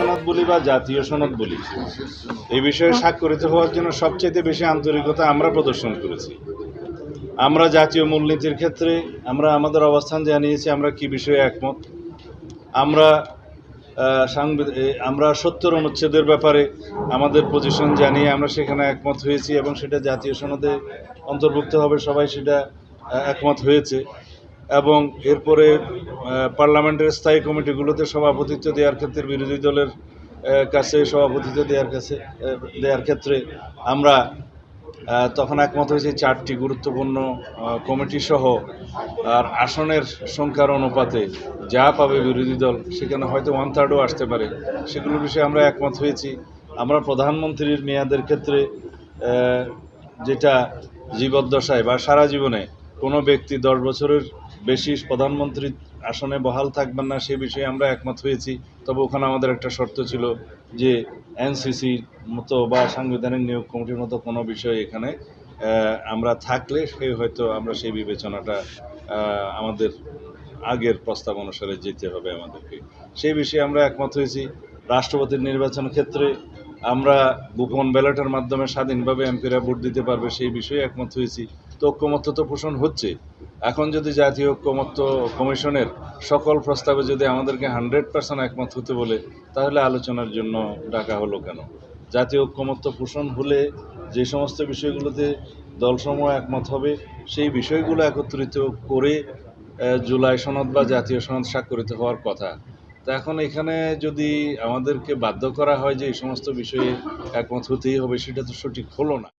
সনদ বলি বা জাতীয় সনদ বলি। এই বিষয়ে স্বাক্ষরিত হওয়ার জন্য সবচেয়ে বেশি আন্তরিকতা আমরা প্রদর্শন করেছি। আমরা জাতীয় মূলনীতির ক্ষেত্রে আমরা আমাদের অবস্থান জানিয়েছি, আমরা কি বিষয়ে একমত? আমরা আমরা সত্তর অনুচ্ছেদের ব্যাপারে আমাদের পজিশন জানিয়ে আমরা সেখানে একমত হয়েছি এবং সেটা জাতীয় সনদে অন্তর্ভুক্ত হবে, সবাই সেটা একমত হয়েছে। এবং এরপরে পার্লামেন্টের স্থায়ী কমিটিগুলোতে সভাপতিত্ব দেওয়ার ক্ষেত্রে বিরোধী দলের কাছে সভাপতিত্ব দেওয়ার কাছে দেওয়ার ক্ষেত্রে আমরা তখন একমত হয়েছে চারটি গুরুত্বপূর্ণ কমিটি সহ। আর আসনের সংখ্যার অনুপাতে যা পাবে বিরোধী দল, সেখানে হয়তো ওয়ান থার্ডও আসতে পারে। সেগুলোর বিষয়ে আমরা একমত হয়েছি। আমরা প্রধানমন্ত্রীর মেয়াদের ক্ষেত্রে যেটা জীবদ্দশায় বা সারা জীবনে কোনো ব্যক্তি দশ বছরের বেশি প্রধানমন্ত্রী আসনে বহাল থাকবেন না, সে বিষয়ে আমরা একমত হয়েছি। তবে ওখানে আমাদের একটা শর্ত ছিল যে এনসিসির মতো বা সাংবিধানিক নিয়োগ কমিটির মতো কোনো বিষয় এখানে আমরা থাকলে সে হয়তো আমরা সেই বিবেচনাটা আমাদের আগের প্রস্তাব অনুসারে যেতে হবে আমাদেরকে। সেই বিষয়ে আমরা একমত হয়েছি। রাষ্ট্রপতির নির্বাচন ক্ষেত্রে আমরা গোপন ব্যালটের মাধ্যমে স্বাধীনভাবে এমপিরা ভোট দিতে পারবে সেই বিষয়ে একমত হয়েছি। তো ঐক্যমত্য তো পোষণ হচ্ছে। এখন যদি জাতীয় ঐক্যমত্য কমিশনের সকল প্রস্তাবে যদি আমাদেরকে হান্ড্রেড পার্সেন্ট একমত হতে বলে, তাহলে আলোচনার জন্য ডাকা হলো কেন? জাতীয় ঐক্যমত্য পোষণ হলে যে সমস্ত বিষয়গুলোতে দলসমূহ একমত হবে, সেই বিষয়গুলো একত্রিত করে জুলাই সনদ বা জাতীয় সনদ স্বাক্ষরিত হওয়ার কথা। তা এখন এখানে যদি আমাদেরকে বাধ্য করা হয় যে এই সমস্ত বিষয়ে একমত হতেই হবে, সেটা তো সঠিক হলো না।